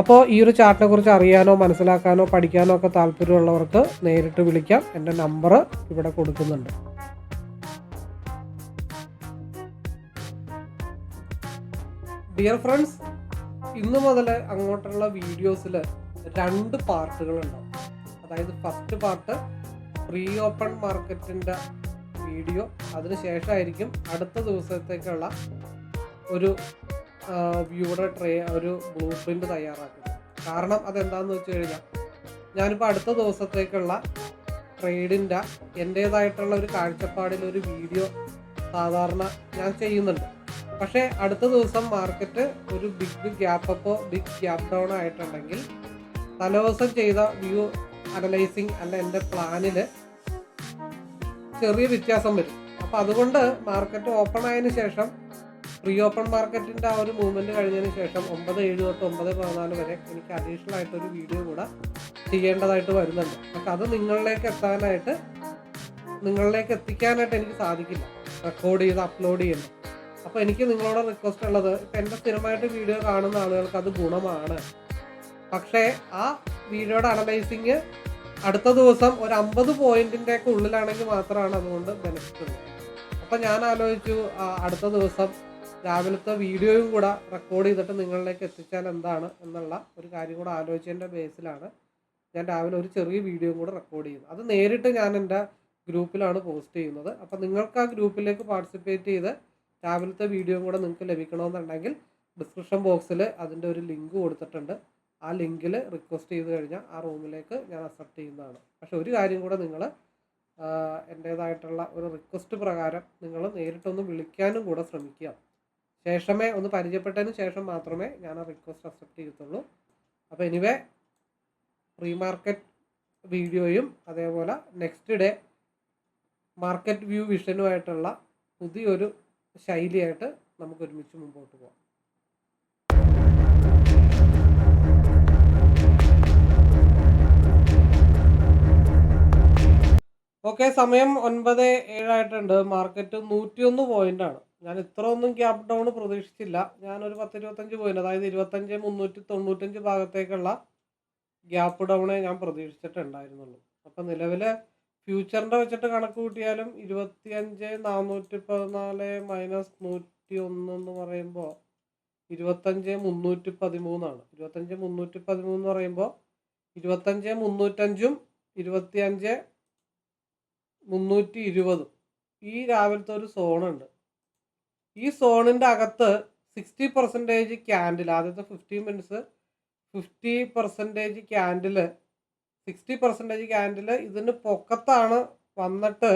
അപ്പോൾ ഈ ഒരു ചാർട്ടിനെ കുറിച്ച് അറിയാനോ മനസ്സിലാക്കാനോ പഠിക്കാനോ ഒക്കെ താല്പര്യമുള്ളവർക്ക് നേരിട്ട് വിളിക്കാം. എന്റെ നമ്പർ ഇവിടെ കൊടുക്കുന്നുണ്ട്. ഡിയർ ഫ്രണ്ട്സ് ഇന്ന് മുതൽ അങ്ങോട്ടുള്ള വീഡിയോസിൽ രണ്ട് പാർട്ടുകളുണ്ടാവും. അതായത് ഫസ്റ്റ് പാർട്ട് പ്രീ ഓപ്പൺ മാർക്കറ്റിന്റെ വീഡിയോ അതിനുശേഷമായിരിക്കും അടുത്ത ദിവസത്തേക്കുള്ള ഒരു വ്യൂയുടെ ട്രേ ഒരു ബ്ലൂ പ്രിന്റ് തയ്യാറാക്കുന്നത് കാരണം അതെന്താന്ന് വെച്ച് കഴിഞ്ഞാൽ ഞാനിപ്പോൾ അടുത്ത ദിവസത്തേക്കുള്ള ട്രേഡിന്റെ എന്റേതായിട്ടുള്ള ഒരു കാഴ്ചപ്പാടിൽ ഒരു വീഡിയോ സാധാരണ ഞാൻ ചെയ്യുന്നുണ്ട്. പക്ഷേ അടുത്ത ദിവസം മാർക്കറ്റ് ഒരു ബിഗ് ഗ്യാപ്പ് അപ്പോ ബിഗ് ഗ്യാപ്പ് ഡൗൺ ആയിട്ടുണ്ടെങ്കിൽ തലേദിവസം ചെയ്ത വ്യൂ അനലൈസിങ് അല്ല എന്റെ പ്ലാനിൽ ചെറിയ വ്യത്യാസം വരും. അപ്പോൾ അതുകൊണ്ട് മാർക്കറ്റ് ഓപ്പൺ ആയതിനു ശേഷം പ്രീ ഓപ്പൺ മാർക്കറ്റിന്റെ ആ ഒരു മൂവ്മെന്റ് കഴിഞ്ഞതിന് ശേഷം ഒമ്പത് ഏഴ് തൊട്ട് ഒമ്പത് പതിനാല് വരെ എനിക്ക് അഡീഷണൽ ആയിട്ട് ഒരു വീഡിയോ കൂടെ ചെയ്യേണ്ടതായിട്ട് വരുന്നുണ്ട്. പക്ഷെ അത് നിങ്ങളിലേക്ക് എത്താനായിട്ട് നിങ്ങളിലേക്ക് എത്തിക്കാനായിട്ട് എനിക്ക് സാധിക്കില്ല. റെക്കോർഡ് ചെയ്ത് അപ്ലോഡ് ചെയ്യുന്നു. അപ്പോൾ എനിക്ക് നിങ്ങളോട് റിക്വസ്റ്റ് ഉള്ളത് ഇപ്പം എന്റെ സ്ഥിരമായിട്ട് വീഡിയോ കാണുന്ന ആളുകൾക്ക് അത് ഗുണമാണ്. പക്ഷേ ആ വീഡിയോയുടെ അനലൈസിങ് അടുത്ത ദിവസം ഒരു അമ്പത് പോയിന്റിന്റെ ഒക്കെ ഉള്ളിലാണെങ്കിൽ മാത്രമാണ് അതുകൊണ്ട് ബെനിഫിറ്റ് ഉള്ളത് അപ്പം ഞാൻ ആലോചിച്ചു അടുത്ത ദിവസം രാവിലത്തെ വീഡിയോയും കൂടെ റെക്കോർഡ് ചെയ്തിട്ട് നിങ്ങളിലേക്ക് എത്തിച്ചാൽ എന്താണ് എന്നുള്ള ഒരു കാര്യം കൂടെ ആലോചിച്ചതിന്റെ ബേസിലാണ് ഞാൻ രാവിലെ ഒരു ചെറിയ വീഡിയോയും കൂടെ റെക്കോർഡ് ചെയ്യുന്നത്. അത് നേരിട്ട് ഞാൻ എന്റെ ഗ്രൂപ്പിലാണ് പോസ്റ്റ് ചെയ്യുന്നത്. അപ്പോൾ നിങ്ങൾക്ക് ആ ഗ്രൂപ്പിലേക്ക് പാർട്ടിസിപ്പേറ്റ് ചെയ്ത് രാവിലത്തെ വീഡിയോയും കൂടെ നിങ്ങൾക്ക് ലഭിക്കണമെന്നുണ്ടെങ്കിൽ ഡിസ്ക്രിപ്ഷൻ ബോക്സിൽ അതിന്റെ ഒരു ലിങ്ക് കൊടുത്തിട്ടുണ്ട്. ആ ലിങ്കിൽ റിക്വസ്റ്റ് ചെയ്ത് കഴിഞ്ഞാൽ ആ റൂമിലേക്ക് ഞാൻ അക്സെപ്റ്റ് ചെയ്യുന്നതാണ്. പക്ഷെ ഒരു കാര്യം കൂടെ നിങ്ങൾ എന്റേതായിട്ടുള്ള ഒരു റിക്വസ്റ്റ് പ്രകാരം നിങ്ങൾ നേരിട്ടൊന്ന് വിളിക്കാനും കൂടെ ശ്രമിക്കുക. ശേഷമേ ഒന്ന് പരിചയപ്പെട്ടതിന് ശേഷം മാത്രമേ ഞാൻ ആ റിക്വസ്റ്റ് അക്സെപ്റ്റ് ചെയ്യത്തുള്ളൂ. അപ്പോൾ എനിവേ പ്രീ മാർക്കറ്റ് വീഡിയോയും അതേപോലെ നെക്സ്റ്റ് ഡേ മാർക്കറ്റ് വ്യൂ വിഷനുമായിട്ടുള്ള പുതിയൊരു ശൈലിയായിട്ട് നമുക്ക് ഒരുമിച്ച് മുമ്പോട്ട് പോകാം ഓക്കെ സമയം ഒൻപത് ഏഴായിട്ടുണ്ട്. മാർക്കറ്റ് നൂറ്റിയൊന്ന് പോയിന്റ് ആണ്. ഞാൻ ഇത്ര ഒന്നും ഗ്യാപ് ഡൗൺ പ്രതീക്ഷിച്ചില്ല. ഞാനൊരു പത്ത് ഇരുപത്തഞ്ച് പോയിന് അതായത് ഇരുപത്തഞ്ച് മുന്നൂറ്റി തൊണ്ണൂറ്റഞ്ച് ഭാഗത്തേക്കുള്ള ഗ്യാപ്പ് ഡൗണേ ഞാൻ പ്രതീക്ഷിച്ചിട്ടുണ്ടായിരുന്നുള്ളൂ. അപ്പം നിലവിലെ ഫ്യൂച്ചറിന്റെ വെച്ചിട്ട് കണക്ക് കൂട്ടിയാലും ഇരുപത്തി അഞ്ച് നാനൂറ്റി പതിനാല് മൈനസ് നൂറ്റി ഒന്ന് എന്ന് പറയുമ്പോൾ ഇരുപത്തഞ്ച് മുന്നൂറ്റി പതിമൂന്നാണ്. ഇരുപത്തഞ്ച് മുന്നൂറ്റി പതിമൂന്ന് എന്ന് പറയുമ്പോൾ ഇരുപത്തഞ്ച് മുന്നൂറ്റഞ്ചും ഇരുപത്തി അഞ്ച് മുന്നൂറ്റി ഇരുപതും. ഈ രാവിലത്തെ ഒരു സോണുണ്ട് ഈ സോണിന്റെ അകത്ത് സിക്സ്റ്റി പെർസെന്റേജ് ക്യാൻഡിൽ ആദ്യത്തെ fifteen minutes fifty percentage candle sixty percentage candle ഇതിന് പൊക്കത്താണ് വന്നിട്ട്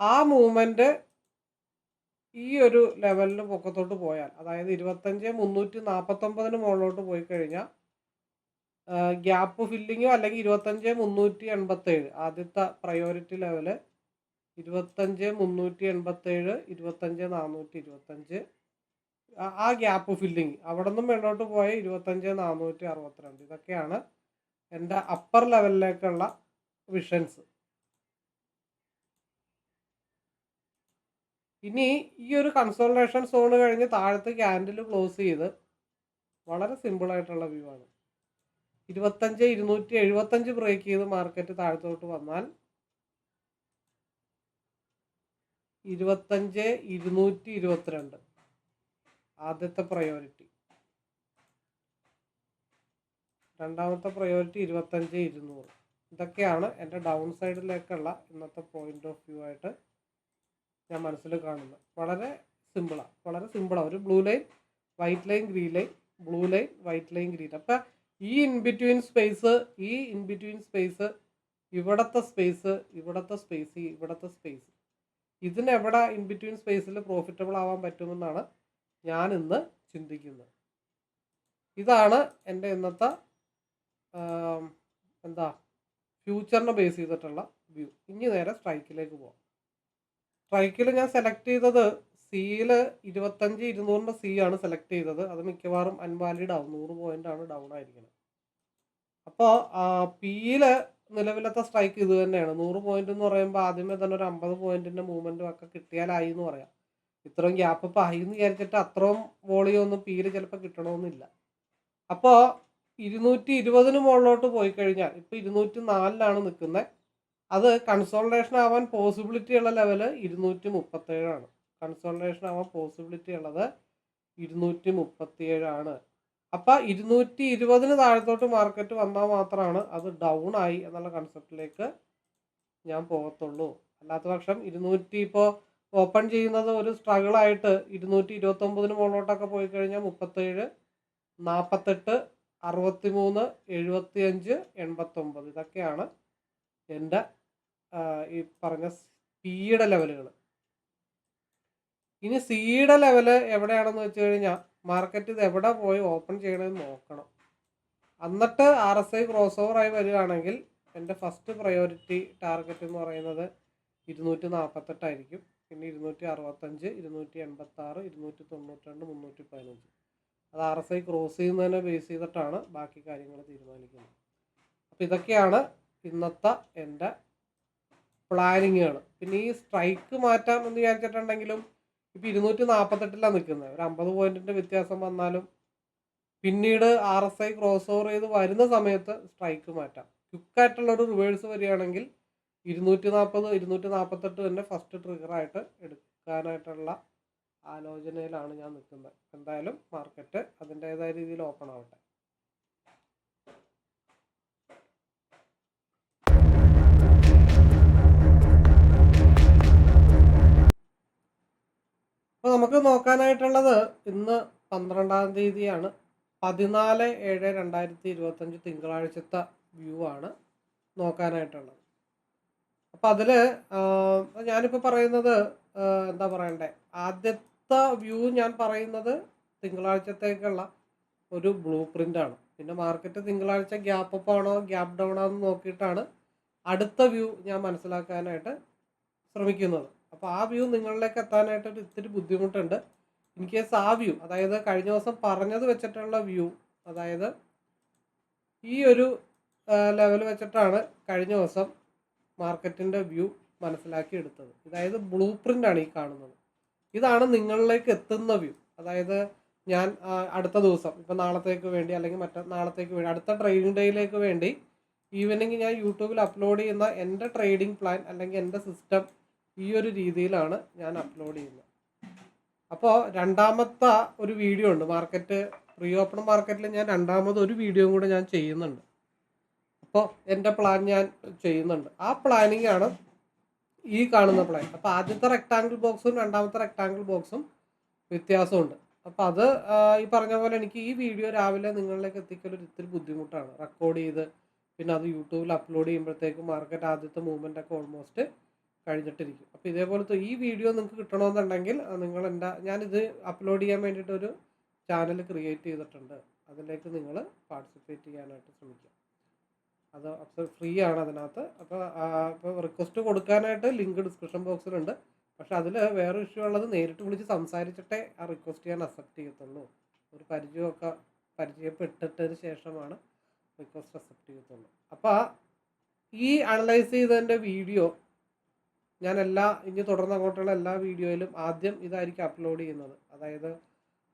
ആ മൂവ്മെന്റ് ഈ ഒരു ലെവലിന് പൊക്കത്തോട്ട് പോയാൽ അതായത് ഇരുപത്തഞ്ച് മുന്നൂറ്റി നാൽപ്പത്തൊമ്പതിന് മുകളിലോട്ട് പോയി കഴിഞ്ഞാൽ ഗ്യാപ്പ് ഫില്ലിങ്ങോ അല്ലെങ്കിൽ ഇരുപത്തഞ്ച് മുന്നൂറ്റി എൺപത്തേഴ് ആദ്യത്തെ പ്രയോറിറ്റി ലെവൽ ഇരുപത്തഞ്ച് മുന്നൂറ്റി എൺപത്തേഴ് ഇരുപത്തഞ്ച് നാനൂറ്റി ഇരുപത്തഞ്ച്. ആ- ഗ്യാപ്പ് ഫില്ലിങ് അവിടെ നിന്നും മുന്നോട്ട് പോയ ഇരുപത്തഞ്ച് നാനൂറ്റി അറുപത്തിരണ്ട്. ഇതൊക്കെയാണ് എന്റെ അപ്പർ ലെവലിലേക്കുള്ള വിഷൻസ് ഇനി ഈ ഒരു കൺസോൾട്ടേഷൻ സോൺ കഴിഞ്ഞ് താഴത്ത് ക്യാൻഡിൽ ക്ലോസ് ചെയ്ത് വളരെ സിമ്പിളായിട്ടുള്ള വ്യൂ ആണ്. ഇരുപത്തഞ്ച് ഇരുന്നൂറ്റി എഴുപത്തഞ്ച് ബ്രേക്ക് ചെയ്ത് മാർക്കറ്റ് താഴത്തോട്ട് വന്നാൽ ഇരുപത്തഞ്ച് ഇരുന്നൂറ്റി ഇരുപത്തിരണ്ട്. ആദ്യത്തെ പ്രയോറിറ്റി രണ്ടാമത്തെ പ്രയോറിറ്റി ഇരുപത്തഞ്ച് ഇരുന്നൂറ്. ഇതൊക്കെയാണ് എന്റെ ഡൗൺ സൈഡിലേക്കുള്ള ഇന്നത്തെ പോയിന്റ് ഓഫ് വ്യൂ ആയിട്ട് ഞാൻ മനസ്സിൽ കാണുന്നത്. വളരെ സിമ്പിളാണ് വളരെ സിമ്പിളാണ് ഒരു blue line white line green line blue line white line green അപ്പം ഈ ഇൻ ബിറ്റ്വീൻ സ്പേസ് ഈ ഇൻ ബിറ്റ്വീൻ സ്പേസ് ഇവിടത്തെ സ്പേസ് ഇവിടത്തെ സ്പേസ് ഇവിടത്തെ സ്പേസ് ഇതിന് എവിടെ ഇൻ ബിറ്റ്വീൻ സ്പേസിൽ പ്രോഫിറ്റബിൾ ആവാൻ പറ്റുമെന്നാണ് ഞാൻ ഇന്ന് ചിന്തിക്കുന്നത്. ഇതാണ് എന്റെ ഇന്നത്തെ എന്താ ഫ്യൂച്ചറിനെ ബേസ് ചെയ്തിട്ടുള്ള വ്യൂ ഇനി നേരെ സ്ട്രൈക്കിലേക്ക് പോകാം സ്ട്രൈക്കിൽ ഞാൻ സെലക്ട് ചെയ്തത് സിയിൽ ഇരുപത്തഞ്ച് ഇരുന്നൂറിന്റെ സി ആണ് സെലക്ട് ചെയ്തത്. അത് മിക്കവാറും അൻവാലിഡ് ആവും. നൂറ് പോയിന്റ് ആണ് ഡൗൺ ആയിരിക്കുന്നത് അപ്പോൾ പിയിൽ നിലവിലത്തെ സ്ട്രൈക്ക് ഇത് തന്നെയാണ്. നൂറ് പോയിന്റ് എന്ന് പറയുമ്പോൾ ആദ്യമേ തന്നെ ഒരു അമ്പത് പോയിന്റിന്റെ മൂവ്മെന്റും ഒക്കെ കിട്ടിയാലായി എന്ന് പറയാം. ഇത്രയും ഗ്യാപ്പ് ഇപ്പം ആയി എന്ന് വിചാരിച്ചിട്ട് അത്രയും വോളിയോ ഒന്നും പീര് ചിലപ്പോൾ കിട്ടണമെന്നില്ല അപ്പോൾ ഇരുന്നൂറ്റി ഇരുപതിന് മുകളിലോട്ട് പോയി കഴിഞ്ഞാൽ ഇപ്പോൾ ഇരുന്നൂറ്റി നാലിലാണ് നിൽക്കുന്നത് അത് കൺസോൾട്ടേഷൻ ആവാൻ പോസിബിലിറ്റി ഉള്ള ലെവൽ ഇരുന്നൂറ്റി മുപ്പത്തേഴാണ് കൺസോൾട്ടേഷൻ ആവാൻ പോസിബിലിറ്റി ഉള്ളത് ഇരുന്നൂറ്റി മുപ്പത്തിയേഴാണ് അപ്പം ഇരുന്നൂറ്റി ഇരുപതിന് താഴത്തോട്ട് മാർക്കറ്റ് വന്നാൽ മാത്രമാണ് അത് ഡൗൺ ആയി എന്നുള്ള കൺസെപ്റ്റിലേക്ക് ഞാൻ പോകത്തുള്ളൂ. അല്ലാത്ത പക്ഷം ഇരുന്നൂറ്റി ഇപ്പോൾ ഓപ്പൺ ചെയ്യുന്നത് ഒരു സ്ട്രഗിൾ ആയിട്ട് ഇരുന്നൂറ്റി ഇരുപത്തൊമ്പതിന് മുകളിലോട്ടൊക്കെ പോയി കഴിഞ്ഞാൽ മുപ്പത്തേഴ് നാൽപ്പത്തെട്ട് അറുപത്തി മൂന്ന് എഴുപത്തി അഞ്ച് എൺപത്തൊമ്പത്. ഇതൊക്കെയാണ് എന്റെ ഈ പറഞ്ഞ സ്പീഡ് ലെവലുകൾ ഇനി സിയുടെ ലെവൽ എവിടെയാണെന്ന് വെച്ച് കഴിഞ്ഞാൽ മാർക്കറ്റ് ഇത് എവിടെ പോയി ഓപ്പൺ ചെയ്യണമെന്ന് നോക്കണം. എന്നിട്ട് R S I cross over ആയി വരികയാണെങ്കിൽ എന്റെ ഫസ്റ്റ് പ്രയോറിറ്റി ടാർഗറ്റ് എന്ന് പറയുന്നത് ഇരുന്നൂറ്റി നാൽപ്പത്തെട്ടായിരിക്കും പിന്നെ ഇരുന്നൂറ്റി അറുപത്തഞ്ച് ഇരുന്നൂറ്റി എൺപത്തി ആറ് ഇരുന്നൂറ്റി തൊണ്ണൂറ്റി രണ്ട് മുന്നൂറ്റി പതിനഞ്ച് അത് ആർ എസ് ഐ ക്രോസ് ചെയ്യുന്നതിനെ ബേസ് ചെയ്തിട്ടാണ് ബാക്കി കാര്യങ്ങൾ തീരുമാനിക്കുന്നത്. അപ്പം ഇതൊക്കെയാണ് ഇന്നത്തെ എന്റെ പ്ലാനിങ്ങുകൾ. പിന്നെ ഈ സ്ട്രൈക്ക് മാറ്റാമെന്ന് വിചാരിച്ചിട്ടുണ്ടെങ്കിലും ഇപ്പം ഇരുന്നൂറ്റി നാൽപ്പത്തെട്ടിലാണ് നിൽക്കുന്നത് ഒരു അമ്പത് പോയിന്റിന്റെ വ്യത്യാസം വന്നാലും പിന്നീട് R S I cross over ചെയ്ത് വരുന്ന സമയത്ത് സ്ട്രൈക്ക് മാറ്റാം. ക്വിക്കായിട്ടുള്ള ഒരു റിവേഴ്സ് വരികയാണെങ്കിൽ ഇരുന്നൂറ്റി നാൽപ്പത് ഇരുന്നൂറ്റി നാൽപ്പത്തെട്ട് തന്നെ ഫസ്റ്റ് ട്രിഗറായിട്ട് എടുക്കാനായിട്ടുള്ള ആലോചനയിലാണ് ഞാൻ നിൽക്കുന്നത്. എന്തായാലും മാർക്കറ്റ് അതിന്റെതായ രീതിയിൽ ഓപ്പൺ ആവട്ടെ. അപ്പോൾ നമുക്ക് നോക്കാനായിട്ടുള്ളത് ഇന്ന് പന്ത്രണ്ടാം തീയതിയാണ്. പതിനാല് ഏഴ് രണ്ടായിരത്തി ഇരുപത്തഞ്ച് തിങ്കളാഴ്ചത്തെ വ്യൂ ആണ് നോക്കാനായിട്ടുള്ളത്. അപ്പോൾ അതിൽ ഞാനിപ്പോൾ പറയുന്നത് എന്താ പറയണ്ടേ? ആദ്യത്തെ വ്യൂ ഞാൻ പറയുന്നത് തിങ്കളാഴ്ചത്തേക്കുള്ള ഒരു ബ്ലൂ പ്രിന്റാണ് പിന്നെ മാർക്കറ്റ് തിങ്കളാഴ്ച ഗ്യാപ്പ് അപ്പ് ആണോ ഗ്യാപ്പ് ഡൗൺ ആണോ നോക്കിയിട്ടാണ് അടുത്ത വ്യൂ ഞാൻ മനസ്സിലാക്കാനായിട്ട് ശ്രമിക്കുന്നത്. അപ്പോൾ ആ വ്യൂ നിങ്ങളിലേക്ക് എത്താനായിട്ട് ഇത്തിരി ബുദ്ധിമുട്ടുണ്ട്. ഇൻ കേസ് ആ വ്യൂ അതായത് കഴിഞ്ഞ ദിവസം പറഞ്ഞത് വെച്ചിട്ടുള്ള വ്യൂ അതായത് ഈ ഒരു ലെവൽ വെച്ചിട്ടാണ് കഴിഞ്ഞ ദിവസം മാർക്കറ്റിന്റെ വ്യൂ മനസ്സിലാക്കി എടുത്തത്. അതായത് ബ്ലൂ പ്രിന്റാണ് ഈ കാണുന്നത്. ഇതാണ് നിങ്ങളിലേക്ക് എത്തുന്ന വ്യൂ. അതായത് ഞാൻ അടുത്ത ദിവസം ഇപ്പം നാളത്തേക്ക് വേണ്ടി അല്ലെങ്കിൽ മറ്റ നാളത്തേക്ക് വേണ്ടി അടുത്ത ട്രേഡിംഗ് ഡേയിലേക്ക് വേണ്ടി ഈവനിങ് ഞാൻ യൂട്യൂബിൽ അപ്ലോഡ് ചെയ്യുന്ന എന്റെ ട്രേഡിംഗ് പ്ലാൻ അല്ലെങ്കിൽ എന്റെ സിസ്റ്റം ഈ ഒരു രീതിയിലാണ് ഞാൻ അപ്ലോഡ് ചെയ്യുന്നത്. അപ്പോൾ രണ്ടാമത്തെ ഒരു വീഡിയോ ഉണ്ട്. മാർക്കറ്റ് പ്രീ ഓപ്പൺ മാർക്കറ്റിൽ ഞാൻ രണ്ടാമത് ഒരു വീഡിയോയും കൂടെ ഞാൻ ചെയ്യുന്നുണ്ട്. അപ്പോൾ എന്റെ പ്ലാൻ ഞാൻ ചെയ്യുന്നുണ്ട്. ആ പ്ലാനിങ് ആണ് ഈ കാണുന്ന പ്ലാൻ അപ്പോൾ ആദ്യത്തെ റെക്ടാങ്കിൾ ബോക്സും രണ്ടാമത്തെ റെക്ടാങ്കിൾ ബോക്സും വ്യത്യാസമുണ്ട്. അപ്പോൾ അത് ഈ പറഞ്ഞ പോലെ എനിക്ക് ഈ വീഡിയോ രാവിലെ നിങ്ങളിലേക്ക് എത്തിക്കൽ ഒരു ഇത്തിരി ബുദ്ധിമുട്ടാണ്. റെക്കോർഡ് ചെയ്ത് പിന്നെ അത് യൂട്യൂബിൽ അപ്ലോഡ് ചെയ്യുമ്പോഴത്തേക്കും മാർക്കറ്റ് ആദ്യത്തെ മൂവ്മെന്റ് ഒക്കെ ഓൾമോസ്റ്റ് കഴിഞ്ഞിട്ടിരിക്കും. അപ്പോൾ ഇതേപോലത്തെ ഈ വീഡിയോ നിങ്ങൾക്ക് കിട്ടണമെന്നുണ്ടെങ്കിൽ നിങ്ങൾ എന്താ ഞാനിത് അപ്ലോഡ് ചെയ്യാൻ വേണ്ടിയിട്ട് ഒരു ചാനൽ ക്രിയേറ്റ് ചെയ്തിട്ടുണ്ട്. അതിലേക്ക് നിങ്ങൾ പാർട്ടിസിപ്പേറ്റ് ചെയ്യാനായിട്ട് ശ്രമിക്കുക. അത് ഫ്രീ ആണ് അതിനകത്ത്. അപ്പോൾ അപ്പോൾ റിക്വസ്റ്റ് കൊടുക്കാനായിട്ട് ലിങ്ക് ഡിസ്ക്രിപ്ഷൻ ബോക്സിലുണ്ട് പക്ഷെ അതിൽ വേറെ ഇഷ്യൂ ഉള്ളത് നേരിട്ട് വിളിച്ച് സംസാരിച്ചിട്ടേ ആ റിക്വസ്റ്റ് ഞാൻ അക്സെപ്റ്റ് ചെയ്യത്തുള്ളൂ. ഒരു പരിചയമൊക്കെ പരിചയപ്പെട്ടിട്ടതിന് ശേഷമാണ് റിക്വസ്റ്റ് അക്സെപ്റ്റ് ചെയ്യത്തുള്ളൂ. അപ്പോൾ ഈ അനലൈസ് ചെയ്തതിന്റെ വീഡിയോ ഞാൻ എല്ലാ ഇനി തുടർന്ന് അങ്ങോട്ടുള്ള എല്ലാ വീഡിയോയിലും ആദ്യം ഇതായിരിക്കും അപ്ലോഡ് ചെയ്യുന്നത്. അതായത്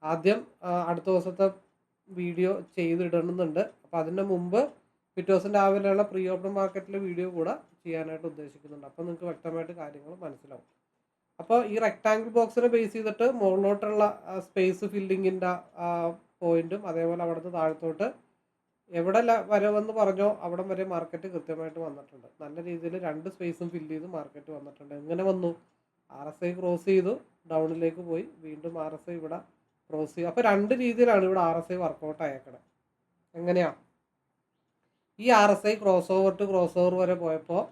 ആദ്യം അടുത്ത ദിവസത്തെ വീഡിയോ ചെയ്തിടണമെന്നുണ്ട് അപ്പോൾ അതിന് മുമ്പ് പിറ്റേ ദിവസം രാവിലെയുള്ള പ്രീ ഓപ്പൺ മാർക്കറ്റിലെ വീഡിയോ കൂടെ ചെയ്യാനായിട്ട് ഉദ്ദേശിക്കുന്നുണ്ട്. അപ്പോൾ നിങ്ങൾക്ക് വ്യക്തമായിട്ട് കാര്യങ്ങൾ മനസ്സിലാവും. അപ്പോൾ ഈ റെക്ടാങ്കിൾ ബോക്സിനെ ബേസ് ചെയ്തിട്ട് മുകളിലോട്ടുള്ള സ്പേസ് ഫില്ലിങ്ങിന്റെ പോയിന്റും അതേപോലെ അവിടുത്തെ താഴത്തോട്ട് എവിടെ വരവെന്ന് പറഞ്ഞോ അവിടം വരെ മാർക്കറ്റ് കൃത്യമായിട്ട് വന്നിട്ടുണ്ട്. നല്ല രീതിയിൽ രണ്ട് സ്പേസും ഫില്ല് ചെയ്ത് മാർക്കറ്റ് വന്നിട്ടുണ്ട്. എങ്ങനെ വന്നു? ആർ എസ് ഐ ക്രോസ് ചെയ്തു ഡൗണിലേക്ക് പോയി. വീണ്ടും ആർ എസ് ഐ ഇവിടെ ക്രോസ് ചെയ്തു. അപ്പോൾ രണ്ട് രീതിയിലാണ് ഇവിടെ ആർ എസ് ഐ വർക്കൗട്ട് ആയേക്കണത് എങ്ങനെയാ? ഈ R S I cross over to cross over വരെ പോയപ്പോൾ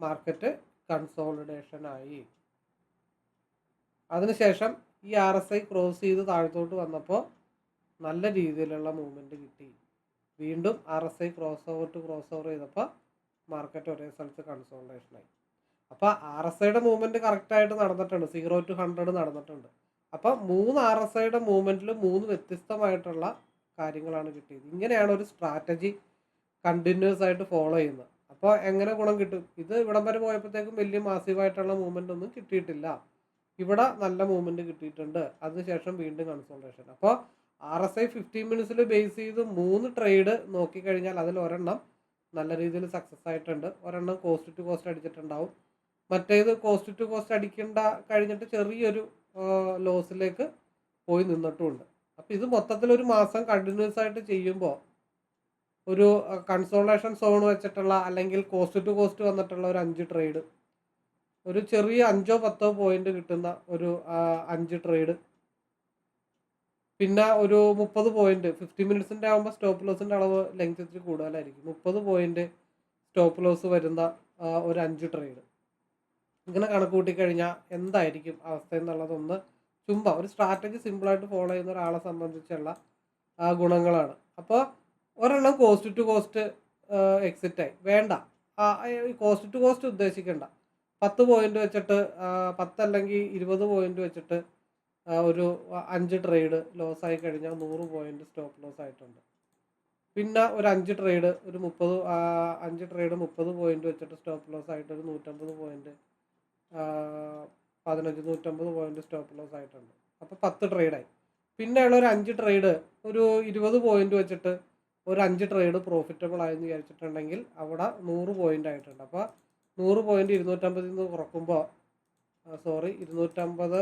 മാർക്കറ്റ് കൺസോളിഡേഷൻ ആയി. അതിനുശേഷം ഈ ആർ എസ് ഐ ക്രോസ് ചെയ്ത് താഴത്തോട്ട് വന്നപ്പോൾ നല്ല രീതിയിലുള്ള മൂവ്മെന്റ് കിട്ടി. വീണ്ടും R S I cross over to cross over ചെയ്തപ്പോൾ മാർക്കറ്റ് ഒരേ സ്ഥലത്ത് കൺസോൾട്ടേഷനായി അപ്പോൾ ആർ എസ് ഐയുടെ മൂവ്മെന്റ് കറക്റ്റായിട്ട് നടന്നിട്ടുണ്ട്. സീറോ ടു ഹൺഡ്രഡ് നടന്നിട്ടുണ്ട്. അപ്പോൾ മൂന്ന് ആർ എസ് ഐയുടെ മൂവ്മെന്റിൽ മൂന്ന് വ്യത്യസ്തമായിട്ടുള്ള കാര്യങ്ങളാണ് കിട്ടിയത്. ഇങ്ങനെയാണ് ഒരു സ്ട്രാറ്റജി കണ്ടിന്യൂസ് ആയിട്ട് ഫോളോ ചെയ്യുന്നത്. അപ്പോൾ എങ്ങനെ ഗുണം കിട്ടും? ഇത് ഇവിടം വരെ പോയപ്പോഴത്തേക്കും വലിയ മാസീവായിട്ടുള്ള മൂവ്മെന്റ് ഒന്നും കിട്ടിയിട്ടില്ല. ഇവിടെ നല്ല മൂവ്മെന്റ് കിട്ടിയിട്ടുണ്ട്. അതിനുശേഷം വീണ്ടും കൺസോൾട്ടേഷൻ അപ്പോൾ ആർ എസ് ഐ ഫിഫ്റ്റീൻ മിനിറ്റ്സിൽ ബേസ് ചെയ്ത് മൂന്ന് ട്രേഡ് നോക്കിക്കഴിഞ്ഞാൽ അതിൽ ഒരെണ്ണം നല്ല രീതിയിൽ സക്സസ് ആയിട്ടുണ്ട്. ഒരെണ്ണം കോസ്റ്റ് ടു കോസ്റ്റ് അടിച്ചിട്ടുണ്ടാവും. മറ്റേത് കോസ്റ്റ് ടു കോസ്റ്റ് അടിക്കേണ്ട കഴിഞ്ഞിട്ട് ചെറിയൊരു ലോസിലേക്ക് പോയി നിന്നിട്ടുമുണ്ട് അപ്പോൾ ഇത് മൊത്തത്തിൽ ഒരു മാസം കണ്ടിന്യൂസ് ആയിട്ട് ചെയ്യുമ്പോൾ ഒരു കൺസോളേഷൻ സോൺ വെച്ചിട്ടുള്ള അല്ലെങ്കിൽ കോസ്റ്റ് ടു കോസ്റ്റ് വന്നിട്ടുള്ള ഒരു അഞ്ച് ട്രേഡ് ഒരു ചെറിയ അഞ്ചോ പത്തോ പോയിന്റ് കിട്ടുന്ന ഒരു അഞ്ച് ട്രേഡ് പിന്നെ ഒരു മുപ്പത് പോയിന്റ് ഫിഫ്റ്റി മിനിറ്റ്സിന്റെ ആകുമ്പോൾ സ്റ്റോപ്പ് ലോസിന്റെ അളവ് ലെങ്ത് ഇത്തിരി കൂടുതലായിരിക്കും. മുപ്പത് പോയിന്റ് സ്റ്റോപ്പ് ലോസ് വരുന്ന ഒരു അഞ്ച് ട്രേഡ് ഇങ്ങനെ കണക്ക് കൂട്ടിക്കഴിഞ്ഞാൽ എന്തായിരിക്കും അവസ്ഥ എന്നുള്ളതൊന്ന് ചുമ്മാ ഒരു സ്ട്രാറ്റജി സിമ്പിളായിട്ട് ഫോളോ ചെയ്യുന്ന ഒരാളെ സംബന്ധിച്ചുള്ള ഗുണങ്ങളാണ്. അപ്പോൾ ഒരെണ്ണം കോസ്റ്റ് ടു കോസ്റ്റ് എക്സിറ്റ് ആയി. വേണ്ട. കോസ്റ്റ് ടു കോസ്റ്റ് ഉദ്ദേശിക്കേണ്ട. പത്ത് പോയിന്റ് വെച്ചിട്ട് പത്തല്ലെങ്കിൽ ഇരുപത് പോയിന്റ് വെച്ചിട്ട് ഒരു അഞ്ച് ട്രേഡ് ലോസ് ആയി കഴിഞ്ഞാൽ നൂറ് പോയിന്റ് സ്റ്റോപ്പ് ലോസ് ആയിട്ടുണ്ട്. പിന്നെ ഒരു അഞ്ച് ട്രേഡ് ഒരു മുപ്പത് അഞ്ച് ട്രേഡ് മുപ്പത് പോയിന്റ് വെച്ചിട്ട് സ്റ്റോപ്പ് ലോസ് ആയിട്ട് ഒരു നൂറ്റമ്പത് പോയിന്റ് പതിനഞ്ച് നൂറ്റമ്പത് പോയിന്റ് സ്റ്റോപ്പ് ലോസ് ആയിട്ടുണ്ട്. അപ്പോൾ പത്ത് ട്രേഡായി പിന്നെ ഉള്ള ഒരു അഞ്ച് ട്രേഡ് ഒരു ഇരുപത് പോയിന്റ് വെച്ചിട്ട് ഒരു അഞ്ച് ട്രേഡ് പ്രോഫിറ്റബിൾ ആയെന്ന് വിചാരിച്ചിട്ടുണ്ടെങ്കിൽ അവിടെ നൂറ് പോയിന്റ് ആയിട്ടുണ്ട്. അപ്പോൾ നൂറ് പോയിന്റ് ഇരുന്നൂറ്റമ്പതിൽ നിന്ന് കുറക്കുമ്പോൾ സോറി ഇരുന്നൂറ്റമ്പത്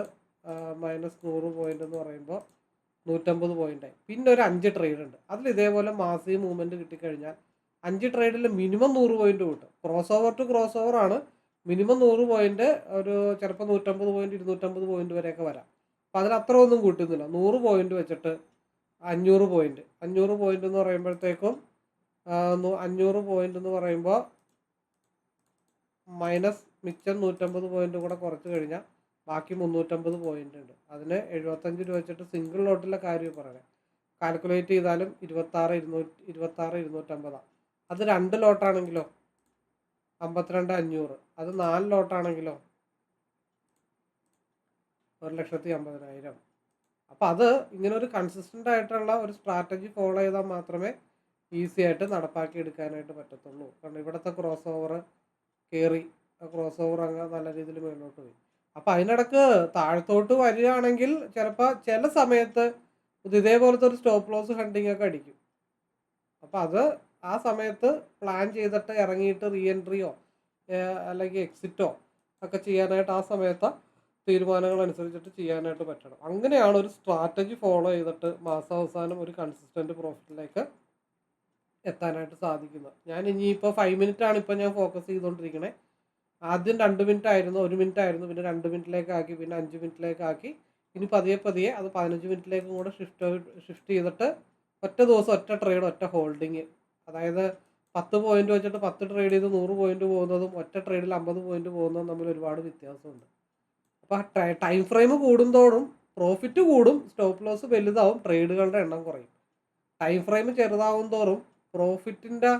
മൈനസ് നൂറ് പോയിന്റ് എന്ന് പറയുമ്പോൾ നൂറ്റമ്പത് പോയിന്റായി പിന്നെ ഒരു അഞ്ച് ട്രേഡ് ഉണ്ട്. അതിൽ ഇതേപോലെ മാസി മൂവ്മെന്റ് കിട്ടിക്കഴിഞ്ഞാൽ അഞ്ച് ട്രേഡിൽ മിനിമം നൂറ് പോയിന്റ് കിട്ടും. Cross over to cross over ആണ് മിനിമം നൂറ് പോയിന്റ് ഒരു ചിലപ്പോൾ നൂറ്റമ്പത് പോയിന്റ് ഇരുന്നൂറ്റമ്പത് പോയിന്റ് വരെയൊക്കെ വരാം. അപ്പം അതിൽ അത്ര ഒന്നും കൂട്ടുന്നില്ല. നൂറ് പോയിന്റ് വെച്ചിട്ട് അഞ്ഞൂറ് പോയിന്റ് അഞ്ഞൂറ് പോയിന്റ് എന്ന് പറയുമ്പോഴത്തേക്കും അഞ്ഞൂറ് പോയിന്റ് എന്ന് പറയുമ്പോൾ മൈനസ് മിച്ചം നൂറ്റമ്പത് പോയിന്റ് കൂടെ കുറച്ച് കഴിഞ്ഞാൽ ബാക്കി മുന്നൂറ്റമ്പത് പോയിന്റ് ഉണ്ട്. അതിന് എഴുപത്തഞ്ച് രൂപ വെച്ചിട്ട് സിംഗിൾ ലോട്ടിലെ കാര്യം പറയണേ കാൽക്കുലേറ്റ് ചെയ്താലും ഇരുപത്താറ് ഇരുന്നൂറ്റി ഇരുപത്താറ് ഇരുന്നൂറ്റമ്പതാണ് അത് രണ്ട് ലോട്ടാണെങ്കിലോ അമ്പത്തിരണ്ട് അഞ്ഞൂറ്. അത് നാല് ലോട്ടാണെങ്കിലോ ഒരു ലക്ഷത്തി അമ്പതിനായിരം. അപ്പം അത് ഇങ്ങനെ ഒരു കൺസിസ്റ്റന്റ് ആയിട്ടുള്ള ഒരു സ്ട്രാറ്റജി ഫോളോ ചെയ്താൽ മാത്രമേ ഈസി ആയിട്ട് നടപ്പാക്കി എടുക്കാനായിട്ട് പറ്റത്തുള്ളൂ. കാരണം ഇവിടുത്തെ ക്രോസ് ഓവർ കയറി ക്രോസ് ഓവർ അങ്ങ് നല്ല രീതിയിൽ മുന്നോട്ട് പോയി. അപ്പം അതിനിടക്ക് താഴത്തോട്ട് വരികയാണെങ്കിൽ ചിലപ്പോൾ ചില സമയത്ത് ഇത് ഇതേപോലത്തെ ഒരു സ്റ്റോപ്പ് ലോസ് ഹണ്ടിങ് ഒക്കെ അടിക്കും. അപ്പം അത് ആ സമയത്ത് പ്ലാൻ ചെയ്തിട്ട് ഇറങ്ങിയിട്ട് റീഎൻട്രിയോ അല്ലെങ്കിൽ എക്സിറ്റോ ഒക്കെ ചെയ്യാനായിട്ട് ആ സമയത്ത് തീരുമാനങ്ങൾ അനുസരിച്ചിട്ട് ചെയ്യാനായിട്ട് പറ്റണം. അങ്ങനെയാണ് ഒരു സ്ട്രാറ്റജി ഫോളോ ചെയ്തിട്ട് മാസാവസാനം ഒരു കൺസിസ്റ്റന്റ് പ്രോഫിറ്റിലേക്ക് എത്താനായിട്ട് സാധിക്കുന്നത്. ഞാൻ ഇനിയിപ്പോൾ ഫൈവ് മിനിറ്റ് ആണ് ഇപ്പോൾ ഞാൻ ഫോക്കസ് ചെയ്തുകൊണ്ടിരിക്കണേ ആദ്യം രണ്ട് മിനിറ്റ് ആയിരുന്നു ഒരു മിനിറ്റ് ആയിരുന്നു പിന്നെ രണ്ട് മിനിറ്റിലേക്ക് ആക്കി പിന്നെ അഞ്ച് മിനിറ്റിലേക്ക് ആക്കി ഇനി പതിയെ പതിയെ അത് പതിനഞ്ച് മിനിറ്റിലേക്കും കൂടെ ഷിഫ്റ്റ് ഷിഫ്റ്റ് ചെയ്തിട്ട് ഒറ്റ ദിവസം ഒറ്റ ട്രേഡ് ഒറ്റ ഹോൾഡിങ് അതായത് പത്ത് പോയിന്റ് വെച്ചിട്ട് പത്ത് ട്രേഡ് ചെയ്ത് നൂറ് പോയിന്റ് പോകുന്നതും ഒറ്റ ട്രേഡിൽ അമ്പത് പോയിന്റ് പോകുന്നതും തമ്മിൽ ഒരുപാട് വ്യത്യാസമുണ്ട്. അപ്പോൾ ടൈം ഫ്രെയിം കൂടുന്തോറും പ്രോഫിറ്റ് കൂടും സ്റ്റോപ്പ് ലോസ് വലുതാവും ട്രേഡുകളുടെ എണ്ണം കുറയും. ടൈം ഫ്രെയിം ചെറുതാവും തോറും പ്രോഫിറ്റിന്റെ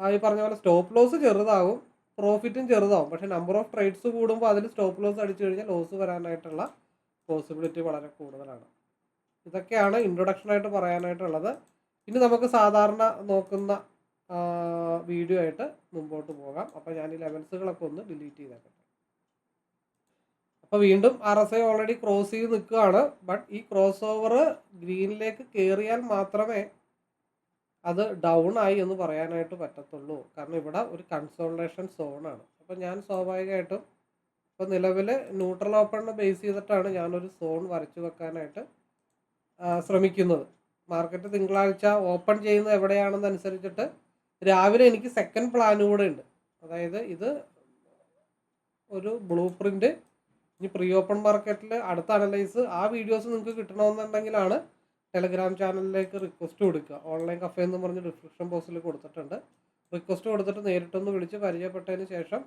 ഈ പറഞ്ഞ പോലെ സ്റ്റോപ്പ് ലോസ് ചെറുതാവും പ്രോഫിറ്റും ചെറുതാവും. പക്ഷേ നമ്പർ ഓഫ് ട്രേഡ്സ് കൂടുമ്പോൾ അതിൽ സ്റ്റോപ്പ് ലോസ് അടിച്ചു കഴിഞ്ഞാൽ ലോസ് വരാനായിട്ടുള്ള പോസിബിലിറ്റി വളരെ കൂടുതലാണ്. ഇതൊക്കെയാണ് ഇൻട്രൊഡക്ഷനായിട്ട് പറയാനായിട്ടുള്ളത്. ഇനി നമുക്ക് സാധാരണ നോക്കുന്ന വീഡിയോ ആയിട്ട് മുമ്പോട്ട് പോകാം. അപ്പോൾ ഞാൻ ഈ ലെവൽസുകളൊക്കെ ഒന്ന് ഡിലീറ്റ് ചെയ്തേക്കട്ടെ. അപ്പോൾ വീണ്ടും R S I already cross ചെയ്ത് നിൽക്കുകയാണ്. ബട്ട് ഈ ക്രോസ് ഓവർ ഗ്രീനിലേക്ക് കയറിയാൽ മാത്രമേ അത് ഡൗൺ ആയി എന്ന് പറയാനായിട്ട് പറ്റത്തുള്ളൂ. കാരണം ഇവിടെ ഒരു കൺസോൾട്ടേഷൻ സോണാണ് അപ്പോൾ ഞാൻ സ്വാഭാവികമായിട്ടും ഇപ്പോൾ നിലവിൽ ന്യൂട്രൽ ഓപ്പണിനെ ബേസ് ചെയ്തിട്ടാണ് ഞാനൊരു സോൺ വരച്ചു വെക്കാനായിട്ട് ശ്രമിക്കുന്നത്. മാർക്കറ്റ് തിങ്കളാഴ്ച ഓപ്പൺ ചെയ്യുന്നത് എവിടെയാണെന്നനുസരിച്ചിട്ട് രാവിലെ എനിക്ക് സെക്കൻഡ് പ്ലാനും കൂടെ ഉണ്ട്. അതായത് ഇത് ഒരു ബ്ലൂ പ്രിന്റ് ഇനി പ്രീ ഓപ്പൺ മാർക്കറ്റിൽ അടുത്ത അനലൈസ് ആ വീഡിയോസ് നിങ്ങൾക്ക് കിട്ടണമെന്നുണ്ടെങ്കിലാണ് ടെലഗ്രാം ചാനലിലേക്ക് റിക്വസ്റ്റ് കൊടുക്കുക. ഓൺലൈൻ കഫേ എന്ന് പറഞ്ഞ് ഡിസ്ക്രിപ്ഷൻ ബോക്സിൽ കൊടുത്തിട്ടുണ്ട്. റിക്വസ്റ്റ് കൊടുത്തിട്ട് നേരിട്ടൊന്ന് വിളിച്ച് പരിചയപ്പെട്ടതിന് ശേഷം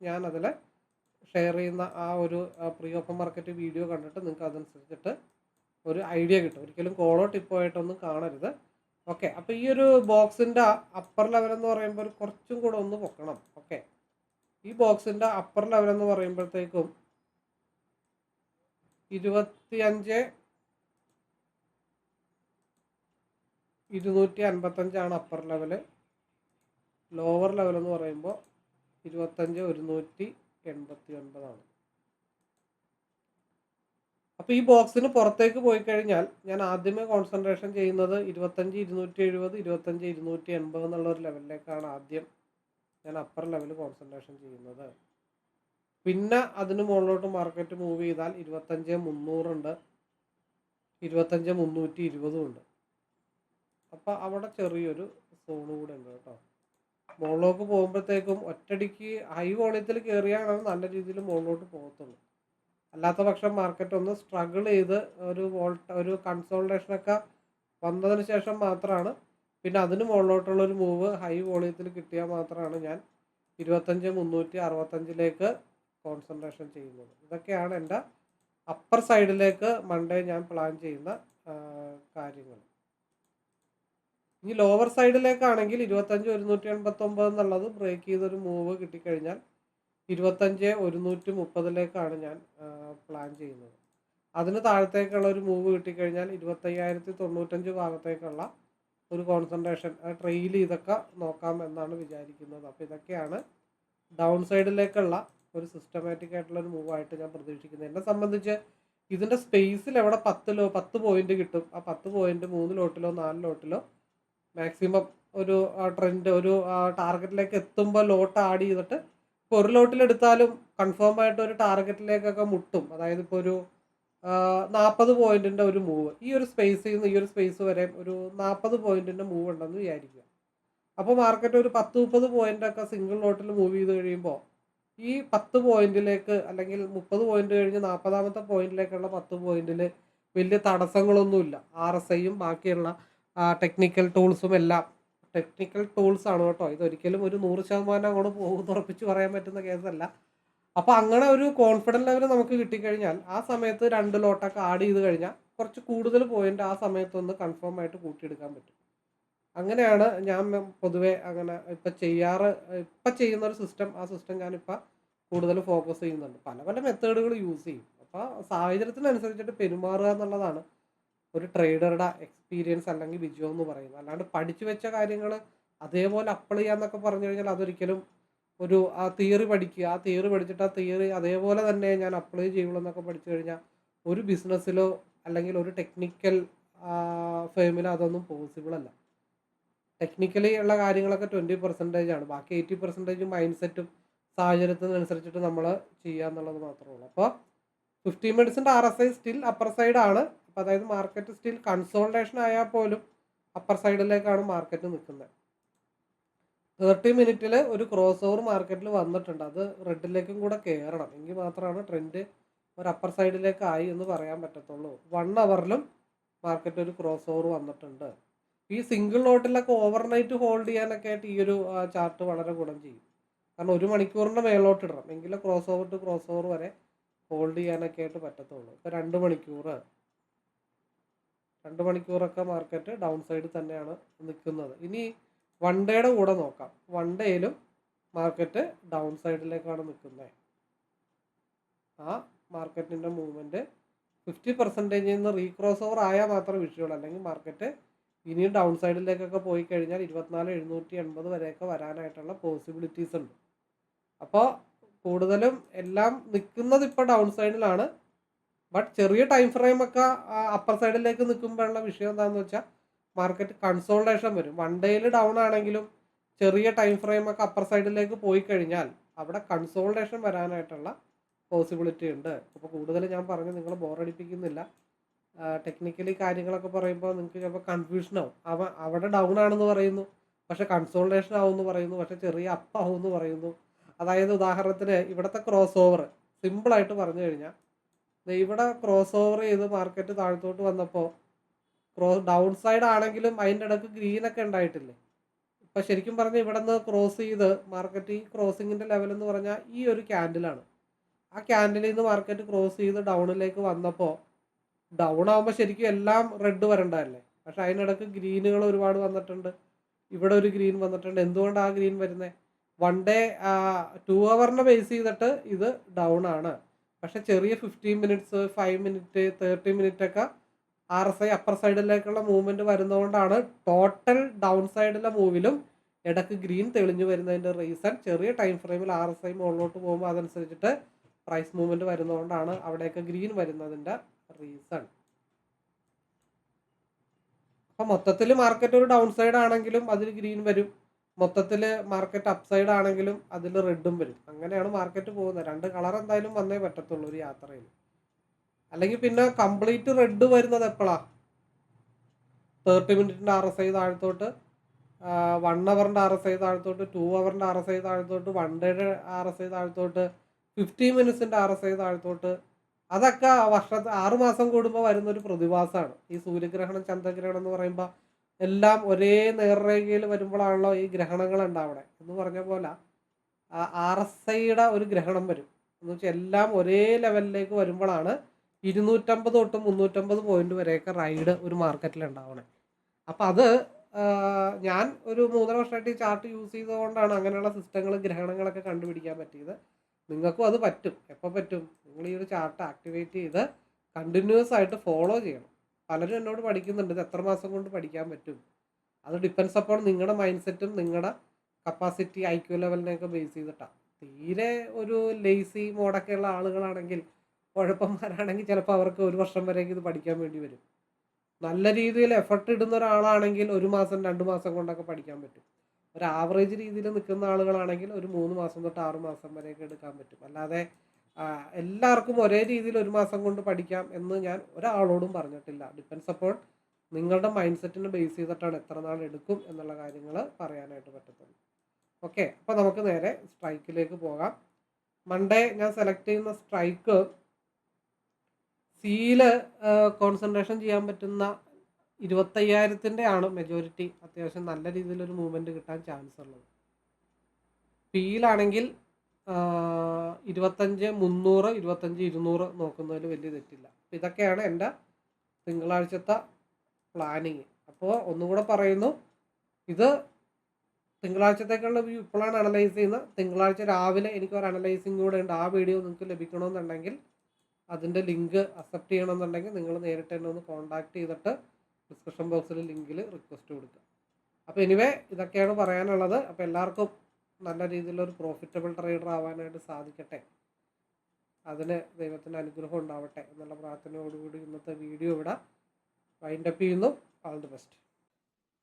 ഞാൻ അതിൽ ഷെയർ ചെയ്യുന്ന ആ ഒരു പ്രീ ഓപ്പൺ മാർക്കറ്റ് വീഡിയോ കണ്ടിട്ട് നിങ്ങൾക്ക് അതനുസരിച്ചിട്ട് ഒരു ഐഡിയ കിട്ടും. ഒരിക്കലും കോളോ ടിപ്പോ ആയിട്ടൊന്നും കാണരുത്. ഓക്കെ. അപ്പോൾ ഈ ഒരു ബോക്സിന്റെ അപ്പർ ലെവൽ എന്ന് പറയുമ്പോൾ കുറച്ചും കൂടെ ഒന്ന് പൊക്കണം. ഓക്കെ. ഈ ബോക്സിന്റെ അപ്പർ ലെവൽ എന്ന് പറയുമ്പോഴത്തേക്കും ഇരുപത്തിയഞ്ച് ഇരുന്നൂറ്റി അൻപത്തഞ്ചാണ് അപ്പർ ലെവൽ ലോവർ ലെവൽ എന്ന് പറയുമ്പോൾ ഇരുപത്തഞ്ച് ഒരുന്നൂറ്റി എൺപത്തി ഒൻപതാണ് അപ്പോൾ ഈ ബോക്സിന് പുറത്തേക്ക് പോയി കഴിഞ്ഞാൽ ഞാൻ ആദ്യമേ കോൺസെൻട്രേഷൻ ചെയ്യുന്നത് ഇരുപത്തഞ്ച് ഇരുന്നൂറ്റി എഴുപത് ഇരുപത്തഞ്ച് ഇരുന്നൂറ്റി എൺപത് എന്നുള്ള ഒരു ലെവലിലേക്കാണ് ആദ്യം ഞാൻ അപ്പർ ലെവൽ കോൺസെൻട്രേഷൻ ചെയ്യുന്നത്. പിന്നെ അതിന് മുകളിലോട്ട് മാർക്കറ്റ് മൂവ് ചെയ്താൽ ഇരുപത്തഞ്ച് മുന്നൂറുണ്ട് ഇരുപത്തഞ്ച് മുന്നൂറ്റി ഇരുപതും ഉണ്ട്. അപ്പോൾ അവിടെ ചെറിയൊരു സോണ് കൂടെ ഉണ്ട് കേട്ടോ. മുകളിലോട്ട് പോകുമ്പോഴത്തേക്കും ഒറ്റടിക്ക് ഹൈ വോളിയത്തിൽ കയറിയാണ് നല്ല രീതിയിൽ മുകളിലോട്ട് പോകത്തുള്ളൂ. അല്ലാത്ത പക്ഷം മാർക്കറ്റ് ഒന്ന് സ്ട്രഗിൾ ചെയ്ത് ഒരു വോൾട്ട ഒരു കൺസോൾട്ടേഷനൊക്കെ വന്നതിന് ശേഷം മാത്രമാണ് പിന്നെ അതിന് മുകളിലോട്ടുള്ള ഒരു മൂവ് ഹൈ വോളിയത്തിൽ കിട്ടിയാൽ മാത്രമാണ് ഞാൻ ഇരുപത്തഞ്ച് മുന്നൂറ്റി അറുപത്തഞ്ചിലേക്ക് കോൺസെൻട്രേഷൻ ചെയ്യുന്നത്. ഇതൊക്കെയാണ് എന്റെ അപ്പർ സൈഡിലേക്ക് മൺഡേ ഞാൻ പ്ലാൻ ചെയ്യുന്ന കാര്യങ്ങൾ. ഇനി ലോവർ സൈഡിലേക്കാണെങ്കിൽ ഇരുപത്തഞ്ച് ഒരുന്നൂറ്റി എൺപത്തൊമ്പത് എന്നുള്ളത് ബ്രേക്ക് ചെയ്തൊരു മൂവ് കിട്ടിക്കഴിഞ്ഞാൽ ഇരുപത്തഞ്ച് ഒരുന്നൂറ്റി മുപ്പതിലേക്കാണ് ഞാൻ പ്ലാൻ ചെയ്യുന്നത്. അതിന് താഴത്തേക്കുള്ള ഒരു മൂവ് കിട്ടിക്കഴിഞ്ഞാൽ ഇരുപത്തയ്യായിരത്തി തൊണ്ണൂറ്റഞ്ച് ഭാഗത്തേക്കുള്ള ഒരു കോൺസെൻട്രേഷൻ ട്രെയിൽ ഇതൊക്കെ നോക്കാം എന്നാണ് വിചാരിക്കുന്നത്. അപ്പോൾ ഇതൊക്കെയാണ് ഡൗൺ സൈഡിലേക്കുള്ള ഒരു സിസ്റ്റമാറ്റിക് ആയിട്ടുള്ള ഒരു മൂവായിട്ട് ഞാൻ പ്രതീക്ഷിക്കുന്നത്. എന്നെ സംബന്ധിച്ച് ഇതിന്റെ സ്പേസിൽ എവിടെ പത്തിലോ പത്ത് പോയിന്റ് കിട്ടും. ആ പത്ത് പോയിന്റ് മൂന്ന് ലോട്ടിലോ നാല് ലോട്ടിലോ മാക്സിമം ഒരു ട്രെൻഡ് ഒരു ടാർഗറ്റിലേക്ക് എത്തുമ്പോൾ ലോട്ട് ആഡ് ചെയ്തിട്ട് ഇപ്പോൾ ഒരു ലോട്ടിലെടുത്താലും കൺഫേം ആയിട്ട് ഒരു ടാർഗറ്റിലേക്കൊക്കെ മുട്ടും. അതായത് ഇപ്പോൾ ഒരു നാൽപ്പത് പോയിന്റിന്റെ ഒരു മൂവ് ഈ ഒരു സ്പേസിൽ നിന്ന് ഈ ഒരു സ്പേസ് വരെ ഒരു നാൽപ്പത് പോയിന്റിന്റെ മൂവ് ഉണ്ടെന്ന് വിചാരിക്കുക. അപ്പോൾ മാർക്കറ്റ് ഒരു പത്ത് മുപ്പത് പോയിന്റൊക്കെ സിംഗിൾ ലോട്ടിൽ മൂവ് ചെയ്ത് കഴിയുമ്പോൾ ഈ പത്ത് പോയിന്റിലേക്ക് അല്ലെങ്കിൽ മുപ്പത് പോയിന്റ് കഴിഞ്ഞ് നാൽപ്പതാമത്തെ പോയിന്റിലേക്കുള്ള പത്ത് പോയിന്റിൽ വലിയ തടസ്സങ്ങളൊന്നുമില്ല. ആർ എസ് ഐയും ബാക്കിയുള്ള ടെക്നിക്കൽ ടൂൾസും എല്ലാം. ടെക്നിക്കൽ ടൂൾസ് ആണ് കേട്ടോ. ഇതൊരിക്കലും ഒരു നൂറ് ശതമാനം അങ്ങോട്ട് പോകും ഉറപ്പിച്ച് പറയാൻ പറ്റുന്ന കേസല്ല. അപ്പോൾ അങ്ങനെ ഒരു കോൺഫിഡൻസ് ലെവൽ നമുക്ക് കിട്ടിക്കഴിഞ്ഞാൽ ആ സമയത്ത് രണ്ട് ലോട്ടൊക്കെ ആഡ് ചെയ്ത് കഴിഞ്ഞാൽ കുറച്ച് കൂടുതൽ പോയിന്റ് ആ സമയത്തൊന്ന് കൺഫേം ആയിട്ട് കൂട്ടിയെടുക്കാൻ പറ്റും. അങ്ങനെയാണ് ഞാൻ പൊതുവെ അങ്ങനെ ഇപ്പം ചെയ്യാറ് ഇപ്പം ചെയ്യുന്ന ഒരു സിസ്റ്റം ആ സിസ്റ്റം ഞാനിപ്പോൾ കൂടുതൽ ഫോക്കസ് ചെയ്യുന്നുണ്ട്. പല പല മെത്തേഡുകൾ യൂസ് ചെയ്യും. അപ്പോൾ സാഹചര്യത്തിനനുസരിച്ചിട്ട് പെരുമാറുക എന്നുള്ളതാണ് ഒരു ട്രേഡറുടെ എക്സ്പീരിയൻസ് അല്ലെങ്കിൽ വിജയം എന്ന് പറയുന്നത്. അല്ലാണ്ട് പഠിച്ചു വെച്ച കാര്യങ്ങൾ അതേപോലെ അപ്ലൈ ചെയ്യാന്നൊക്കെ പറഞ്ഞു കഴിഞ്ഞാൽ അതൊരിക്കലും ഒരു ആ തിയറി പഠിക്കുക ആ തിയറി പഠിച്ചിട്ട് ആ തിയറി അതേപോലെ തന്നെ ഞാൻ അപ്ലൈ ചെയ്യുള്ളൂ എന്നൊക്കെ പഠിച്ചു കഴിഞ്ഞാൽ ഒരു ബിസിനസ്സിലോ അല്ലെങ്കിൽ ഒരു ടെക്നിക്കൽ ഫേമിലോ അതൊന്നും പോസിബിൾ അല്ല. ടെക്നിക്കലി ഉള്ള കാര്യങ്ങളൊക്കെ ട്വന്റി പെർസെന്റേജ് ആണ്. ബാക്കി എയ്റ്റി പെർസെന്റേജ് മൈൻഡ് സെറ്റും സാഹചര്യത്തിനനുസരിച്ചിട്ട് നമ്മൾ ചെയ്യുക എന്നുള്ളത് മാത്രമേ ഉള്ളൂ. അപ്പോൾ fifty മിനിറ്റ്സിന്റെ R S I still upper സൈഡാണ് അപ്പോൾ അതായത് മാർക്കറ്റ് സ്റ്റിൽ കൺസോൾട്ടേഷൻ ആയാൽ പോലും അപ്പർ സൈഡിലേക്കാണ് മാർക്കറ്റ് നിൽക്കുന്നത്. തേർട്ടി മിനിറ്റിൽ ഒരു ക്രോസ് ഓവർ മാർക്കറ്റിൽ വന്നിട്ടുണ്ട്. അത് റെഡിലേക്കും കൂടെ കയറണം എങ്കിൽ മാത്രമാണ് ട്രെൻഡ് ഒരു അപ്പർ സൈഡിലേക്ക് ആയി എന്ന് പറയാൻ പറ്റത്തുള്ളൂ. വൺ അവറിലും മാർക്കറ്റ് ഒരു ക്രോസ് ഓവർ വന്നിട്ടുണ്ട്. ഈ സിംഗിൾ ലോട്ടിലൊക്കെ ഓവർനൈറ്റ് ഹോൾഡ് ചെയ്യാനൊക്കെ ആയിട്ട് ഈ ഒരു ചാർട്ട് വളരെ ഗുണം ചെയ്യും. കാരണം ഒരു മണിക്കൂറിന്റെ മേലോട്ട് ഇടണം. എങ്കിലും cross over to cross over വരെ ഹോൾഡ് ചെയ്യാനൊക്കെ ആയിട്ട് പറ്റത്തുള്ളൂ. ഇപ്പോൾ രണ്ട് മണിക്കൂർ രണ്ട് മണിക്കൂറൊക്കെ മാർക്കറ്റ് ഡൗൺ സൈഡിൽ തന്നെയാണ് നിൽക്കുന്നത്. ഇനി വൺ ഡേയുടെ കൂടെ നോക്കാം. വൺ ഡേയിലും മാർക്കറ്റ് ഡൗൺ സൈഡിലേക്കാണ് നിൽക്കുന്നത്. ആ മാർക്കറ്റിന്റെ മൂവ്മെന്റ് ഫിഫ്റ്റി പെർസെന്റേജിൽ നിന്ന് റീക്രോസ് ഓവർ ആയാൽ മാത്രം വിഷയമുള്ളൂ. അല്ലെങ്കിൽ മാർക്കറ്റ് ഇനിയും ഡൗൺ സൈഡിലേക്കൊക്കെ പോയി കഴിഞ്ഞാൽ ഇരുപത്തിനാല് എഴുന്നൂറ്റി എൺപത് വരെയൊക്കെ വരാനായിട്ടുള്ള പോസിബിലിറ്റീസ് ഉണ്ട്. അപ്പോൾ കൂടുതലും എല്ലാം നിൽക്കുന്നത് ഇപ്പോൾ ഡൗൺ സൈഡിലാണ് ബട്ട് ചെറിയ ടൈം ഫ്രെയിം ഒക്കെ അപ്പർ സൈഡിലേക്ക് നിൽക്കുമ്പോഴുള്ള വിഷയം എന്താണെന്ന് വെച്ചാൽ മാർക്കറ്റ് കൺസോൾട്ടേഷൻ വരും. വൺ ഡേയിൽ ഡൗൺ ആണെങ്കിലും ചെറിയ ടൈം ഫ്രെയിം ഒക്കെ അപ്പർ സൈഡിലേക്ക് പോയി കഴിഞ്ഞാൽ അവിടെ കൺസോൾട്ടേഷൻ വരാനായിട്ടുള്ള പോസിബിലിറ്റി ഉണ്ട്. അപ്പോൾ കൂടുതൽ ഞാൻ പറഞ്ഞു നിങ്ങൾ ബോറടിപ്പിക്കുന്നില്ല ടെക്നിക്കലി കാര്യങ്ങളൊക്കെ പറയുമ്പോൾ നിങ്ങൾക്ക് ചിലപ്പോൾ കൺഫ്യൂഷൻ ആവും. അവ അവിടെ ഡൗൺ ആണെന്ന് പറയുന്നു പക്ഷേ കൺസോൾട്ടേഷൻ ആവുമെന്ന് പറയുന്നു പക്ഷേ ചെറിയ അപ്പ് ആവുമെന്ന് പറയുന്നു. അതായത് ഉദാഹരണത്തിന് ഇവിടുത്തെ ക്രോസ് ഓവർ സിമ്പിളായിട്ട് പറഞ്ഞു കഴിഞ്ഞാൽ ഇവിടെ ക്രോസ് ഓവർ ചെയ്ത് മാർക്കറ്റ് താഴത്തോട്ട് വന്നപ്പോൾ ക്രോസ് ഡൗൺ സൈഡ് ആണെങ്കിലും അതിന്റെ ഗ്രീൻ ഒക്കെ ഉണ്ടായിട്ടില്ലേ ഇപ്പം ശരിക്കും പറഞ്ഞാൽ ഇവിടെ നിന്ന് ക്രോസ് ചെയ്ത് മാർക്കറ്റ് ഈ ക്രോസിങ്ങിന്റെ ലെവൽ എന്ന് പറഞ്ഞാൽ ഈ ഒരു ക്യാൻഡിലാണ് ആ ക്യാൻഡിലിൽ നിന്ന് മാർക്കറ്റ് ക്രോസ് ചെയ്ത് ഡൗണിലേക്ക് വന്നപ്പോൾ ഡൗൺ ആകുമ്പോൾ ശരിക്കും എല്ലാം റെഡ് വരണ്ടല്ലേ പക്ഷെ അതിനിടക്ക് ഗ്രീനുകൾ ഒരുപാട് വന്നിട്ടുണ്ട്. ഇവിടെ ഒരു ഗ്രീൻ വന്നിട്ടുണ്ട്. എന്തുകൊണ്ടാണ് ആ ഗ്രീൻ വരുന്നത് വൺ ഡേ ടു അവറിനെ ബേസ് ചെയ്തിട്ട് ഇത് ഡൗൺ ആണ്. പക്ഷെ ചെറിയ fifteen minutes five minute thirty minute ഒക്കെ ആർ എസ് ഐ അപ്പർ സൈഡിലേക്കുള്ള മൂവ്മെന്റ് വരുന്നതുകൊണ്ടാണ് ടോട്ടൽ ഡൗൺ സൈഡിലെ മൂവിലും ഇടയ്ക്ക് ഗ്രീൻ തെളിഞ്ഞു വരുന്നതിന്റെ റീസൺ ചെറിയ ടൈം ഫ്രെയിമിൽ ആർ എസ് ഐ മുകളിലോട്ട് പോകുമ്പോൾ അതനുസരിച്ചിട്ട് പ്രൈസ് മൂവ്മെന്റ് വരുന്നതുകൊണ്ടാണ് അവിടെയൊക്കെ ഗ്രീൻ വരുന്നതിന്റെ റീസൺ അപ്പം മൊത്തത്തിൽ മാർക്കറ്റ് ഒരു ഡൗൺ സൈഡ് ആണെങ്കിലും അതിൽ ഗ്രീൻ വരും. മൊത്തത്തിൽ മാർക്കറ്റ് അപ്സൈഡ് സൈഡ് ആണെങ്കിലും അതിൽ റെഡും വരും. അങ്ങനെയാണ് മാർക്കറ്റ് പോകുന്നത്. രണ്ട് കളർ എന്തായാലും വന്നേ പറ്റത്തുള്ളൂ ഒരു യാത്രയിൽ അല്ലെങ്കിൽ പിന്നെ കംപ്ലീറ്റ് റെഡ് വരുന്നത് എപ്പോഴാണ് തേർട്ടി മിനിറ്റിന്റെ ആർ എസ് ഐ താഴത്തോട്ട് വൺ അവറിന്റെ ആർ എസ് ഐ താഴത്തോട്ട് ടു അവറിന്റെ ആർ എസ് ഐ താഴത്തോട്ട് വൺ ഡേയുടെ ആർ എസ് ഐ താഴത്തോട്ട് ഫിഫ്റ്റീൻ മിനിറ്റ്സിന്റെ ആർ എസ് ഐ താഴത്തോട്ട്. അതൊക്കെ വർഷത്തെ ആറുമാസം കൂടുമ്പോൾ വരുന്നൊരു പ്രതിഭാസമാണ്. ഈ സൂര്യഗ്രഹണം ചന്ദ്രഗ്രഹണം എന്ന് പറയുമ്പോൾ എല്ലാം ഒരേ നേർരേഖയിൽ വരുമ്പോഴാണല്ലോ ഈ ഗ്രഹണങ്ങൾ ഉണ്ടാവണേ എന്ന് പറഞ്ഞ പോലെ ആർ എസ് ഐയുടെ ഒരു ഗ്രഹണം വരും. എന്ന് വെച്ചാൽ എല്ലാം ഒരേ ലെവലിലേക്ക് വരുമ്പോഴാണ് ഇരുന്നൂറ്റമ്പത് തൊട്ട് മുന്നൂറ്റമ്പത് പോയിന്റ് വരെയൊക്കെ റൈഡ് ഒരു മാർക്കറ്റിൽ ഉണ്ടാവണേ അപ്പം അത് ഞാൻ ഒരു മൂന്നര വർഷമായിട്ട് ഈ ചാർട്ട് യൂസ് ചെയ്തുകൊണ്ടാണ് അങ്ങനെയുള്ള സിസ്റ്റങ്ങൾ ഗ്രഹണങ്ങളൊക്കെ കണ്ടുപിടിക്കാൻ പറ്റിയത്. നിങ്ങൾക്കും അത് പറ്റും. എപ്പോൾ പറ്റും? നിങ്ങൾ ഈ ഒരു ചാർട്ട് ആക്ടിവേറ്റ് ചെയ്ത് കണ്ടിന്യൂസ് ആയിട്ട് ഫോളോ ചെയ്യണം. പലരും എന്നോട് പഠിക്കുന്നുണ്ട് ഇത് എത്ര മാസം കൊണ്ട് പഠിക്കാൻ പറ്റും? അത് ഡിപ്പെൻസ് അപ്പോൾ നിങ്ങളുടെ മൈൻഡ് സെറ്റും നിങ്ങളുടെ കപ്പാസിറ്റി ഐ ക്യു ലെവലിനെയൊക്കെ ബേസ് ചെയ്തിട്ടാണ് തീരെ ഒരു ലേസി മോഡൊക്കെ ഉള്ള ആളുകളാണെങ്കിൽ കുഴപ്പന്മാരാണെങ്കിൽ ചിലപ്പോൾ അവർക്ക് ഒരു വർഷം വരെയൊക്കെ ഇത് പഠിക്കാൻ വേണ്ടി വരും. നല്ല രീതിയിൽ എഫർട്ട് ഇടുന്ന ഒരാളാണെങ്കിൽ ഒരു മാസം രണ്ട് മാസം കൊണ്ടൊക്കെ പഠിക്കാൻ പറ്റും. ഒരു ആവറേജ് രീതിയിൽ നിൽക്കുന്ന ആളുകളാണെങ്കിൽ ഒരു മൂന്ന് മാസം തൊട്ട് ആറ് മാസം വരെയൊക്കെ എടുക്കാൻ പറ്റും. അല്ലാതെ എല്ലാവർക്കും ഒരേ രീതിയിൽ ഒരു മാസം കൊണ്ട് പഠിക്കാം എന്ന് ഞാൻ ഒരാളോടും പറഞ്ഞിട്ടില്ല. ഡിപ്പെൻസ് അപ്പോൾ നിങ്ങളുടെ മൈൻഡ് സെറ്റിനെ ബേസ് ചെയ്തിട്ടാണ് എത്ര നാൾ എടുക്കും എന്നുള്ള കാര്യങ്ങൾ പറയാനായിട്ട് പറ്റത്തുള്ളൂ. ഓക്കെ അപ്പോൾ നമുക്ക് നേരെ സ്ട്രൈക്കിലേക്ക് പോകാം. മൺഡേ ഞാൻ സെലക്ട് ചെയ്യുന്ന സ്ട്രൈക്ക് സിയിൽ കോൺസെൻട്രേഷൻ ചെയ്യാൻ പറ്റുന്ന ഇരുപത്തയ്യായിരത്തിന്റെ ആണ് മെജോറിറ്റി അത്യാവശ്യം നല്ല രീതിയിലൊരു മൂവ്മെന്റ് കിട്ടാൻ ചാൻസ് ഉള്ളത്. പിയിലാണെങ്കിൽ ഇരുപത്തഞ്ച് മുന്നൂറ് ഇരുപത്തഞ്ച് ഇരുന്നൂറ് നോക്കുന്നതിൽ വലിയ തെറ്റില്ല. അപ്പോൾ ഇതൊക്കെയാണ് എന്റെ തിങ്കളാഴ്ചത്തെ പ്ലാനിങ്. അപ്പോൾ ഒന്നും കൂടെ പറയുന്നു ഇത് തിങ്കളാഴ്ചത്തേക്കുള്ള വ്യൂ ഇപ്പോഴാണ് അനലൈസ് ചെയ്യുന്നത്. തിങ്കളാഴ്ച രാവിലെ എനിക്ക് ഒരു അനലൈസിങ് കൂടെ ഉണ്ട്. ആ വീഡിയോ നിങ്ങൾക്ക് ലഭിക്കണമെന്നുണ്ടെങ്കിൽ അതിന്റെ ലിങ്ക് അക്സെപ്റ്റ് ചെയ്യണമെന്നുണ്ടെങ്കിൽ നിങ്ങൾ നേരിട്ട് എന്നെ ഒന്ന് കോൺടാക്ട് ചെയ്തിട്ട് ഡിസ്ക്രിപ്ഷൻ ബോക്സിൽ ലിങ്കിൽ റിക്വസ്റ്റ് കൊടുക്കുക. അപ്പോൾ എനിവേ ഇതൊക്കെയാണ് പറയാനുള്ളത്. അപ്പോൾ എല്ലാവർക്കും നല്ല രീതിയിലൊരു പ്രോഫിറ്റബിൾ ട്രേഡർ ആവാനായിട്ട് സാധിക്കട്ടെ. അതിന് ദൈവത്തിന്റെ അനുഗ്രഹം ഉണ്ടാവട്ടെ എന്നുള്ള പ്രാർത്ഥനയോടുകൂടി ഇന്നത്തെ വീഡിയോ ഇവിടെ വൈൻഡപ്പ് ചെയ്യുന്നു. ആൾ ദി ബെസ്റ്റ്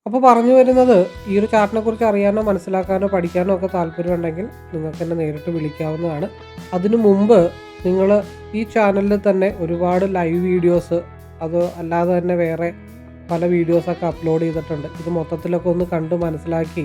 അപ്പോൾ പറഞ്ഞു വരുന്നത് ഈ ഒരു ചാർട്ടിനെ കുറിച്ച് അറിയാനോ മനസ്സിലാക്കാനോ പഠിക്കാനോ ഒക്കെ താല്പര്യമുണ്ടെങ്കിൽ നിങ്ങൾക്ക് എന്നെ നേരിട്ട് വിളിക്കാവുന്നതാണ്. അതിനു മുമ്പ് നിങ്ങൾ ഈ ചാനലിൽ തന്നെ ഒരുപാട് ലൈവ് വീഡിയോസ് അത് അല്ലാതെ തന്നെ വേറെ പല വീഡിയോസൊക്കെ അപ്ലോഡ് ചെയ്തിട്ടുണ്ട്. ഇത് മൊത്തത്തിലൊക്കെ ഒന്ന് കണ്ട് മനസ്സിലാക്കി